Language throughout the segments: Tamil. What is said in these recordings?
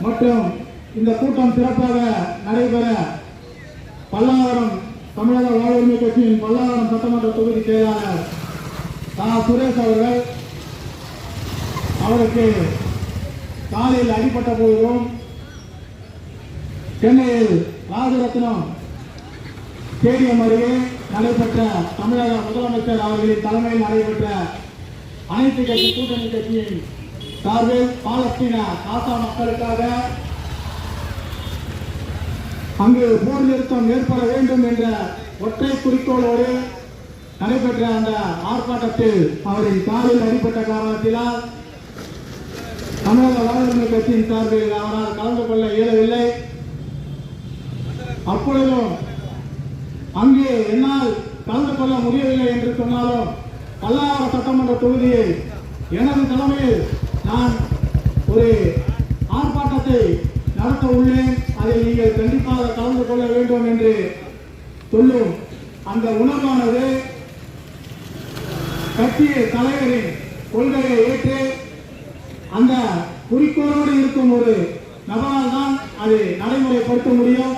மற்றும் இந்த கூட்டம் சிறப்பாக நடைபெற பல்லாவரம் தமிழக வாழ்வுரிமை கட்சியின் பல்லாவரம் சட்டமன்ற தொகுதி செயலாளர் தா சுரேஷ் அவர்கள் அவருக்கு காலையில் அடிபட்ட போதிலும் சென்னையில் ராஜரத்னம் ஸ்டேடியம் அருகே நடைபெற்ற தமிழக முதலமைச்சர் அவர்களின் தலைமையில் நடைபெற்ற அனைத்து கட்சி கூட்டணி கட்சியின் சார்பில் பாலஸ்தீன காசா மக்களுக்காக அங்கு போர் நிறுத்தம் ஏற்பட வேண்டும் என்ற ஒற்றை குறிக்கோளோடு நடைபெற்ற அந்த ஆர்ப்பாட்டத்தில் அவரின் காலில் அடிப்பட்ட காரணத்தினால் தமிழக வாழ்வுரிமை கட்சியின் சார்பில் அவரால் கலந்து கொள்ள இயலவில்லை. அப்பொழுதும் அங்கே என்னால் கலந்து கொள்ள முடியவில்லை என்று சொன்னாலும் பல்லாவர சட்டமன்ற தொகுதியில் எனது தலைமையில் நான் ஒரு ஆர்ப்பாட்டத்தை நடத்த உள்ளேன். அதில் நீங்கள் கண்டிப்பாக கலந்து கொள்ள வேண்டும் என்று சொல்லும் அந்த உணர்வானது கட்சிய தலைவரின் கொள்கையை ஏற்று அந்த குறிக்கோளோடு இருக்கும் ஒரு நபரால் தான் அது நடைமுறைப்படுத்த முடியும்.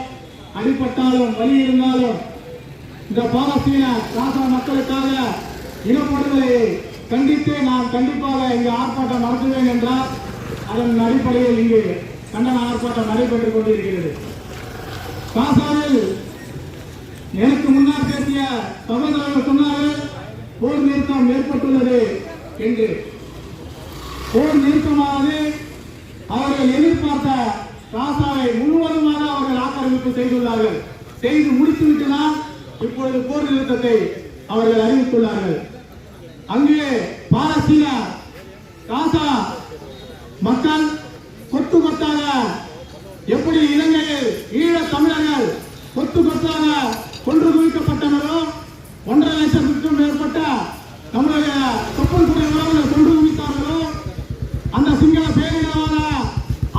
அடிப்பட்டாலும் வலி இருந்தாலும் இந்த பாலஸ்தீன காசா மக்களுக்காக இனப்படுகொலையை கண்டித்து நான் கண்டிப்பாக இங்கு ஆர்ப்பாட்டம் நடத்துவேன் என்றால் அதன் அடிப்படையில் இங்கு கண்டன ஆர்ப்பாட்டம் நடைபெற்றுக் கொண்டிருக்கிறது. காசாவில் எனக்கு முன்னால் பேசிய சகோதரர்கள் சொன்னார்கள் போர் நிறுத்தம் ஏற்பட்டுள்ளது என்று. போர் நிறுத்தமானது அவர்கள் எதிர்பார்த்த காசாவை முழுவதுமாக அவர்கள் ஆக்கிரமிப்பு செய்துள்ளார்கள். செய்து முடித்துவிட்டு தான் இப்பொழுது போர் நிறுத்தத்தை அவர்கள் அறிவித்துள்ளார்கள். அங்கே பாலஸ்தீன காசா மக்கள் கொத்து கொத்தாக எப்படி இலங்கையில் ஈழ தமிழர்கள் கொத்து கொத்தாக கொன்று குவிக்கப்பட்டனரோ ஒன்றரை லட்சத்துக்கும் மேற்பட்ட நம்முடைய கப்பல் குடி உறவுகள் கொன்று குவித்தார்களோ அந்த சிங்கள பேரினவாத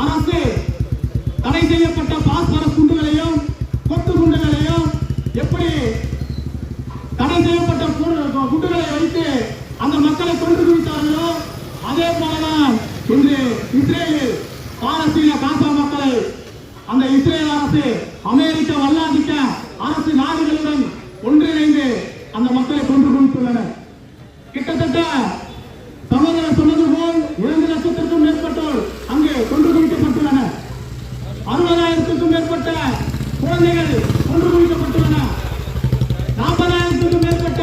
அரசு தடை செய்யப்பட்ட பாஸ்பரஸ் குண்டுகளையும் கொத்து குண்டுகளையும் எப்படி தடை செய்யப்பட்ட கு- குண்டுகளை வைத்து அந்த மக்களை கொன்று குவித்தார்களோ அதே போலதான் இன்று இஸ்ரேலில் பாலஸ்தீன காசா மக்களை அந்த இஸ்ரேல் அரசு அமெரிக்க வல்லாதிக்க அரசு நாடுகளுடன் ஒன்றிணைந்து அந்த மக்களை கொன்று கொடுத்துள்ளனர் கிட்டத்தட்ட சகோதரர் சொன்னது போல் இரண்டு லட்சத்திற்கும் மேற்பட்டோர் அங்கே கொன்று குவிக்கப்பட்டுள்ளனர். அறுபதாயிரத்துக்கும் மேற்பட்ட குழந்தைகள் கொன்று குவிக்கப்பட்டுள்ளன. நாற்பதாயிரத்துக்கும் மேற்பட்ட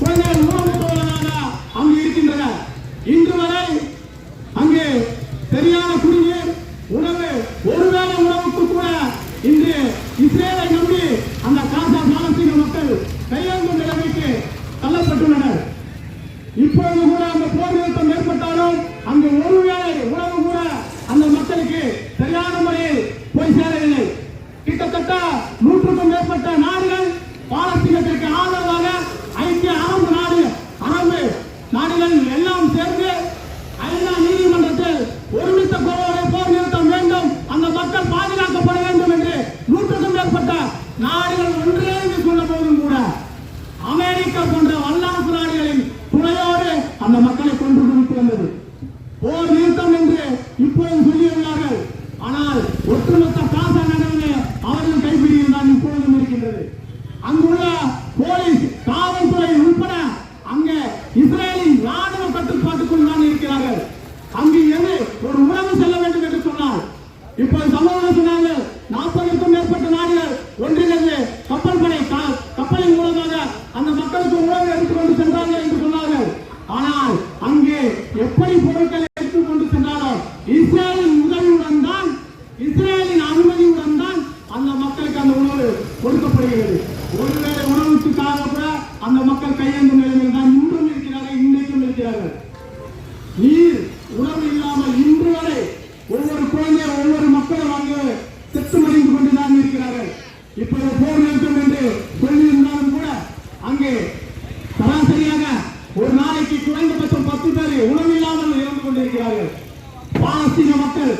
குழந்தைகள் ஊனமுற்றவர்களாக அங்கு இருக்கின்றன இன்று வரை அங்கே சரியான குடிநீர் உணவு ஒருவேளை உணவுக்கு கூட இன்று இஸ்ரேலை நம்பி அந்த காசா பாலஸ்தீன மக்கள் கையெழுந்து நிலைமைக்கு தள்ளப்பட்டுள்ளனர் இப்பொழுது கூட அந்த போர் நிறுத்தம் ஏற்பட்டாலும் அங்கு ஒருவேளை உணவு கூட அந்த மக்களுக்கு சரியான முறையில் போய் சேரவில்லை கிட்டத்தட்ட நூற்றுக்கும் மேற்பட்ட நாடுகள் பாலஸ்தீனத்திற்கு ஆதரவாக ஐக்கிய அரபு நாடு அரபு நாடுகள் எல்லாம் சேர்ந்து ஐநா நீதிமன்றத்தில் ஒருமித்த குரலோடு போர் நிறுத்தம் வேண்டும். அந்த மக்கள் பாதுகாக்கப்பட வேண்டும் என்று நூற்றுக்கும் மேற்பட்ட நாடுகள் ஒன்றிணைந்து சொன்ன போதும் கூட அமெரிக்கா போன்ற வல்லாசு நாடுகளின் துணையோடு அந்த மக்கள் கொண்டு குவித்து வந்தது போர் நிறுத்தம் என்று இப்போது சொல்லியுள்ளார்கள் ஆனால் ஒட்டுமொத்த காசா நகரிலே அவர்கள் கைப்பிடியில் தான் இப்பொழுதும் இருக்கின்றது அங்குள்ள போலீஸ் காவல்துறை உட்பட அங்கே இஸ்ரேலின் ராணுவ கட்டுப்பாட்டுக்குள் தான் இருக்கிறார்கள் அங்கு எது ஒரு உணவு செல்ல வேண்டும் என்று சொன்னால் இப்போது சம்பவம் சொன்னாங்க நாற்பதுக்கும் மேற்பட்ட நாடுகள் ஒன்றிணைந்து கப்பல் படை க- கப்பலின் மூலமாக அந்த மக்களுக்கு உணவு எடுத்துக் கொண்டு சென்றார்கள் என்று சொன்னார்கள் ஆனால் அங்கே எப்படி பொருட்களை எடுத்துக் கொண்டு சென்றாலும் இஸ்ரேலின் உதவியுடன் தான் இஸ்ரேலின் அனுமதியுடன் தான் அந்த மக்களுக்கு அந்த உணவு கொடுக்கப்படுகிறது ஒருவேளை உணவுக்காக கூட அந்த மக்கள் கையேந்தும் நிலையில் தான் இன்றும் இருக்கிறார்கள் இன்றைக்கும் இருக்கிறார்கள் நீர் உணவு இல்லாமல் இன்று வரை ஒவ்வொரு குழந்தை ஒவ்வொரு மக்களும் அங்கு செத்து மடிந்து கொண்டுதான் இருக்கிறார்கள் இப்போது போர் நிறுத்தம் என்று சொல்லியிருந்தாலும் கூட அங்கே சராசரியாக ஒரு நாளைக்கு குறைந்தபட்சம் பத்து பேர் உணவு இல்லாமல் இறந்து கொண்டிருக்கிறார்கள் பாலஸ்தீன மக்கள்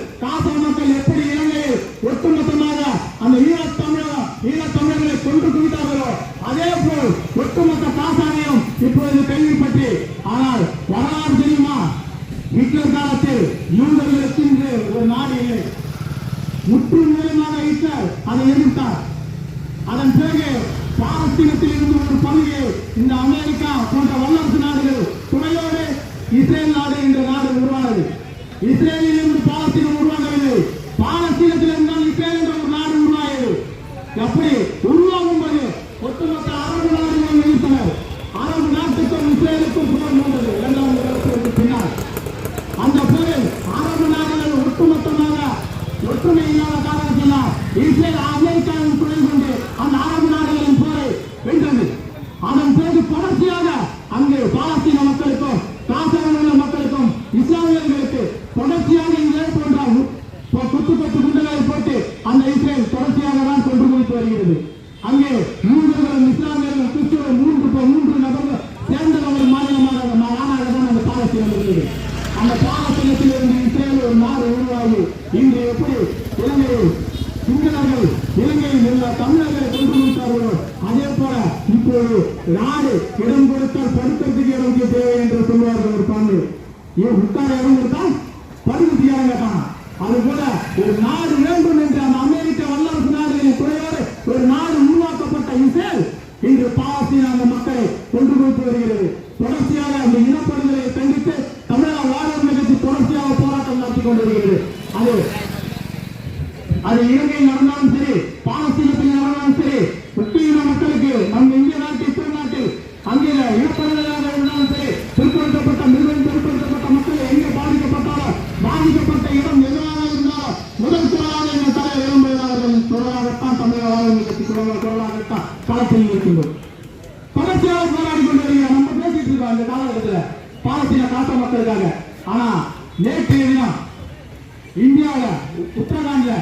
காசா எப்படி இலங்கையில் ஒட்டுமொத்தமாக அந்த ஈழத் தமிழக ஈழத் தமிழர்களை கொண்டு குவித்தார்களோ அதே போல் ஒட்டுமொத்த காசாவையும் இப்பொழுது கேள்விப்பட்டு ஆனால் வரலாறு தெரியுமா? ஹிட்லர் காலத்தில் யூதர்களுக்கு என்று ஒரு நாடு இல்லை. முற்றுமுழுதாக ஹிட்லர் அதை எதிர்த்தார். அதன் பிறகு பாலஸ்தீனத்தில் இருந்து ஒரு பகுதியை இந்த அமெரிக்கா போன்ற வல்லரசு நாடுகள் துணையோடு இஸ்ரேல் நாடு என்ற நாடு உருவானது. இஸ்ரேலில் இருந்து பாலஸ்தீனம் உருவாகவில்லை பாலஸ்தீனத்தில் இருந்தால் இஸ்ரேல் என்ற ஒரு நாடு உருவாகியது எப்படி உருவாகும் போது ஒட்டுமொத்த அரபு நாடுகளும் எதிர்த்தனர் அரபு நாட்டுக்கும் இஸ்ரேலுக்கும் போர் மூண்டது இரண்டாம் உலகத்திற்கு பின்னால் அந்த போரில் அரபு நாடுகள் ஒட்டுமொத்தமாக ஒற்றுமை இல்லாத காரணத்தினால் இஸ்ரேல் அமெரிக்காவின் துணை கொண்டு அந்த அரபு நாடுகளின் போரை வென்றது அதன் போது தொடர்ச்சியாக அங்கு பாலஸ்தீன மக்களுக்கும் காசாவில் உள்ள மக்களுக்கும் இஸ்லாமியர்களுக்கு தொடர்ச்சியாக இதே போன்ற கொத்து கொத்து குண்டுகளை போட்டு அந்த இஸ்ரேல் தொடர்ச்சியாக தான் கொண்டு குவித்து வருகிறது அங்கே மூன்றுகளும் இஸ்லாமியர்களும் கிறிஸ்துவ மூன்று மூன்று நபர்கள் சேர்ந்த ஒரு மாநிலமாக நாடாக தான் அந்த பாலஸ்தீனம் இருக்கிறது அந்த பாலஸ்தீனத்தில் இருந்து இஸ்ரேல் ஒரு நாடு உருவாகி இன்று எப்படி இலங்கையில் சிங்களர்கள் இலங்கையில் உள்ள தமிழர்களை கொண்டு விட்டார்களோ அதே போல இப்போது நாடு இடம் கொடுத்தால் படுக்கிறதுக்கு இடம் தேவை என்று சொல்வார்கள் ஒரு பாண்டு. ஏன் விட்டால் இடம் கொடுத்தால் படுக்கிறதுக்கு இடம் கேட்டான் அது போல ஒரு நாடு வேண்டும் என்று அந்த அமெரிக்க வல்லரசு நாடுகளின் துறையோடு ஒரு நாடு உருவாக்கப்பட்ட இசேல் இன்று பாலஸ்தீன அந்த மக்களை கொண்டு கொடுத்து வருகிறது. தொடர்ச்சியாக அந்த இனப்படுகொலை கண்டித்து தமிழக வாழ்வு நிகழ்ச்சி தொடர்ச்சியாக போராட்டம் நடத்தி கொண்டிருக்கிறது அது அது இலங்கை நடந்தாலும் சரி பாலஸ்தீனத்தில் நடந்தாலும் சரி உத்தீன மக்களுக்கு நம்ம இந்திய நாட்டில் திருநாட்டில் அங்கே இனப்படுகொலையாக இருந்தாலும் சரி பிற்படுத்தப்பட்ட மிகவும் பிற்படுத்தப்பட்ட மக்கள் எங்கே பாதிக்கப்பட்டாலும் பாதிக்கப்பட்ட இடம் எதுவாக இருந்தாலும் முதல் குரலாக எங்கள் தலைவர் இளம்பெயர் அவர்கள் குரலாகத்தான் தமிழக வாழ்வுரிமை கட்சி குரலாக குரலாகத்தான் களத்தில் இருக்கின்றோம் தொடர்ச்சியாக போராடி கொண்டு வருகிறோம் நம்ம பேசிட்டு இருக்கோம் இந்த காலகட்டத்தில் பாலஸ்தீன காட்ட மக்களுக்காக ஆனா நேற்றைய தினம் இந்தியாவில் உத்தரகாண்ட்ல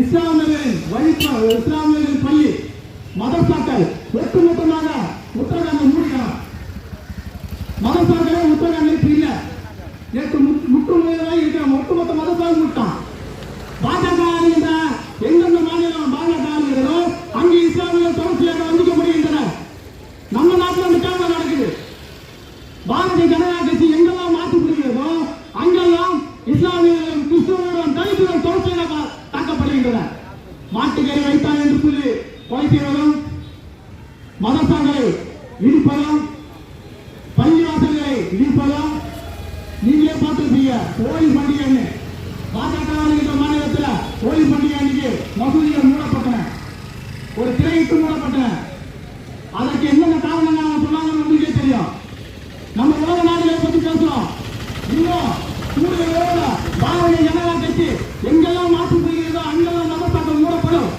இஸ்லாமியர்களின் வழிப இஸ்லாமியர்களின் பள்ளி மதசாக்கள் ஒட்டுமொத்தமாக உத்தரகாண்டை மூடினார் மதசாக்களே உத்தரகாண்டில் இல்லை. நேற்று முற்று- முற்றுமுழுதாக இருக்கிற ஒட்டுமொத்த மதசாக மூட்டான் பாஜக ஆளுகின்ற எந்தெந்த மாநிலம் பாஜக ஆளுகிறதோ அங்கு இஸ்லாமியர்கள் தொடர்ச்சியாக வந்திக்கப்படுகின்றனர் நம்ம நாட்டில் அந்த கேமரா நடக்குது பாரதிய ஜனதா கட்சி எங்கெல்லாம் மாற்றப்படுகிறதோ அங்கெல்லாம் இஸ்லாமியர்களும் கிறிஸ்துவர்களும் தலித்துகளும் தொடர்ச்சியாக தா- தாக்கப்படுகின்றனர் மாட்டுக்கறி வைத்தான் என்று சொல்லி கொலை செய்வதும் மதசாங்களை இடிப்பதும் பள்ளிவாசல்களை இடிப்பதும் நீங்களே பார்த்துருப்பீங்க ஹோலி பண்டிகைன்னு பாஜக மாநிலத்தில் கோயில் பண்டிகை அன்னைக்கு மசூதிகள் மூடப்பட்டன. ஒரு திரையிட்டு மூடப்பட்டன. அதற்கு என்னென்ன காரணங்கள் அவங்க சொன்னாங்கன்னு உங்களுக்கே தெரியும். நம்ம உலக நாடுகளை பத்தி பேசுறோம். இன்னும் கூடுதலோட பாரதிய ஜனதா கட்சி எங்கெல்லாம் மாற்று செய்கிறதோ அங்கெல்லாம் மதத்தாக்கம் மூடப்படும்.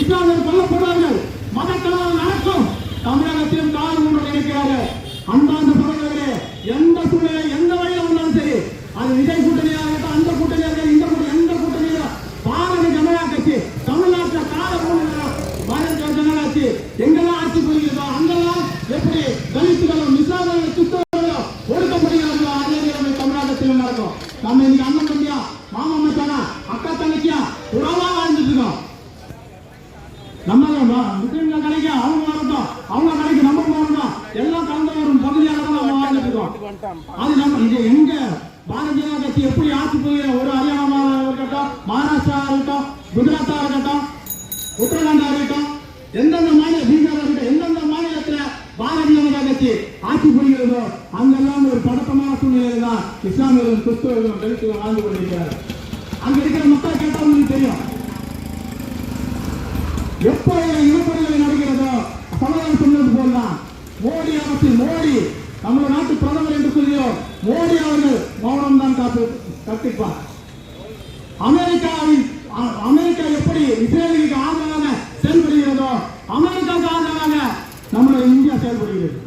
இஸ்லாமியர் கொல்லப்படுவார்கள். மதக்கலவரம் நடக்கும். தமிழகத்திலும் கால் மூன்று நினைக்கிறார்கள் அந்தாந்த சகோதரர்களே எந்த சூழ்நிலை எந்த வழி வந்தாலும் சரி அது விஜய் கூட்டணியாக இருக்கட்டும் அந்த கூட்டணியாக இருக்கட்டும் இந்த கூட்டணி எந்த கூட்டணியோ பாரதிய ஜனதா கட்சி தமிழ்நாட்டில் கால மூணு பாரதிய ஜனதா கட்சி எங்கெல்லாம் ஆட்சி புரிகிறதோ அங்கெல்லாம் எப்படி தலித்துகளும் இஸ்லாமியர்களும் கிறிஸ்தவர்களும் ஒடுக்கப்படுகிறார்களோ அதே நிலைமை தமிழ்நாட்டிலும் நடக்கும் நம்ம இன்னைக்கு அண்ணன் தம்பியா? மாமா மச்சானா அக்கா தங்கச்சியா? உறவா வாழ்ந்துட்டு இருக்கோம் நம்ம முஸ்லீம்கள் கிடைக்க அவங்க வரட்டும். அவங்க கிடைக்க நம்ம போகணும் எல்லாம் கலந்து வரும் பகுதியாக தான் நம்ம வாழ்ந்துட்டு இருக்கோம் அது நம்ம இது எங்க? பாரதிய ஜனதா கட்சி எப்படி ஆட்சி போகிற ஒரு ஹரியானா இருக்கட்டும் மகாராஷ்டிரா இருக்கட்டும் குஜராத்தா இருக்கட்டும் உத்தரகாண்டா இருக்கட்டும் எந்தெந்த மாநில பீகாரா இருக்கட்டும் எந்தெந்த மாநிலத்துல பாரதிய ஜனதா கட்சி ஆட்சி புரிகிறதோ அங்கெல்லாம் மோசமான பதட்டமான சூழ்நிலையில தான் இஸ்லாமியர்களும் தலித்துகளும் வாழ்ந்து கொண்டிருக்கிறார் அங்க இருக்கிற மக்கள் கேட்டா உங்களுக்கு தெரியும். எப்போ இனப்படுகொலை நடக்கிறதோ சமயம் சொன்னது போல்தான். மோடி அரசு மோடி நம்ம நாட்டு பிரதமர் என்று சொல்லியோ மோடி அவர்கள் மௌனம் தான் காத்து கற்பிப்பார். அமெரிக்காவின் அமெரிக்கா எப்படி இஸ்ரேலுக்கு ஆதரவாக செயல்படுகிறதோ அமெரிக்காவுக்கு ஆதரவாக நம்முடைய இந்தியா செயல்படுகிறது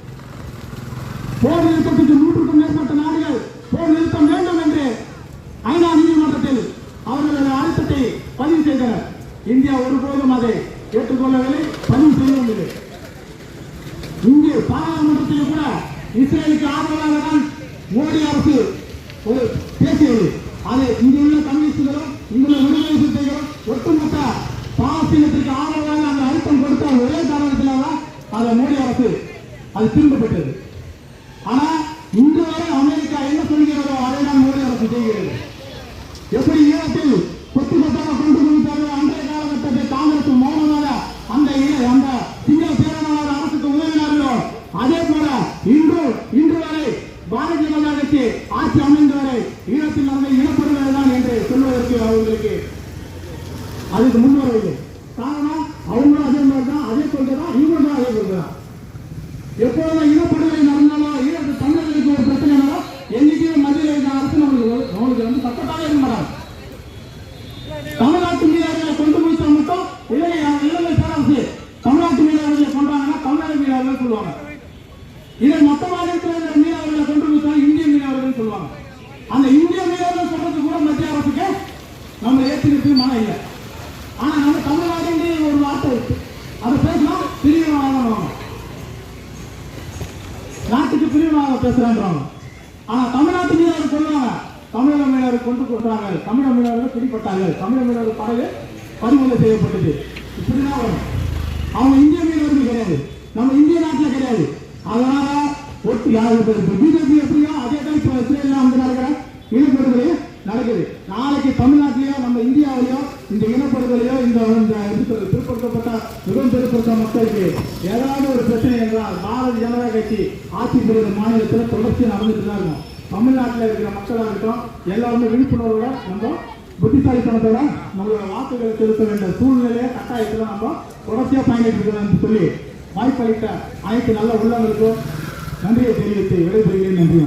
போர் நிறுத்தத்துக்கு நூற்றுக்கும் மேற்பட்ட நாடுகள் போர் நிறுத்தம் வேண்டும் என்று ஐநா நீதிமன்றத்தில் அவர்களது பதிவு செய்தனர் இந்தியா ஒருபோதும் அதை ஏற்றுக்கொள்ளவில்லை பதிவு செய்யவும் இல்லை இங்கு பாராளுமன்றத்தில் கூட இஸ்ரேலுக்கு ஆதரவாக தான் மோடி அரசு ஒரு பேசியது. அது இங்குள்ள கம்யூனிஸ்டுகளும் இங்குள்ள விடுதலை சிறுத்தைகளும் ஒட்டுமொத்த பாலஸ்தீனத்திற்கு ஆதரவாக அந்த அழுத்தம் கொடுத்த ஒரே காரணத்தினால தான் அதை மோடி அரசு அது திரும்பப்பட்டது ஆனா இன்று வரை அமெரிக்கா என்ன சொல்கிறதோ அதை தான் மோடி அரசு செய்கிறது. எப்படி ஈழத்தில் 아직도 못 놀아야 தமிழக மீனவர்கள் கொண்டு கொடுத்தாங்க தமிழக மீனவர்கள் பிடிப்பட்டாங்க தமிழக மீனவர்கள் படகு பறிமுதல் செய்யப்பட்டது. இப்படிதான் வரும். அவங்க இந்திய மீனவர்கள் கிடையாது. நம்ம இந்திய நாட்டில் கிடையாது. அதனால ஒட்டு யாருக்கு பிஜேபி எப்படியோ அதே தான் இப்போ இஸ்ரேல்ல வந்து நடக்கிற இனப்படுகொலை நடக்குது. நாளைக்கு தமிழ்நாட்டிலேயோ நம்ம இந்தியாவிலேயோ இந்த இனப்படுகொலையோ இந்த பிற்படுத்தப்பட்ட மிகவும் பிற்படுத்த மக்களுக்கு ஏதாவது ஒரு பிரச்சனை என்றால் பாரதிய ஜனதா கட்சி ஆட்சி புரிகிற மாநிலத்தில் தொடர்ச்சி நடந்துட்டு தான் இருக்கும். தமிழ்நாட்டில் இருக்கிற மக்களாக இருக்கட்டும் எல்லாருமே விழிப்புணர்வோட நம்ம புத்திசாலித்தனத்தோட நம்மளோட வாக்குகளை செலுத்த வேண்டிய சூழ்நிலையை கட்டாயத்தில் நம்ம தொடர்ச்சியாக பயணிட்டு இருக்கிறோம்னு சொல்லி வாய்ப்பளித்த அனைத்து நல்ல உள்ளங்களுக்கும் நன்றியை தெரிவித்து விடைபெறுகிறேன். நன்றி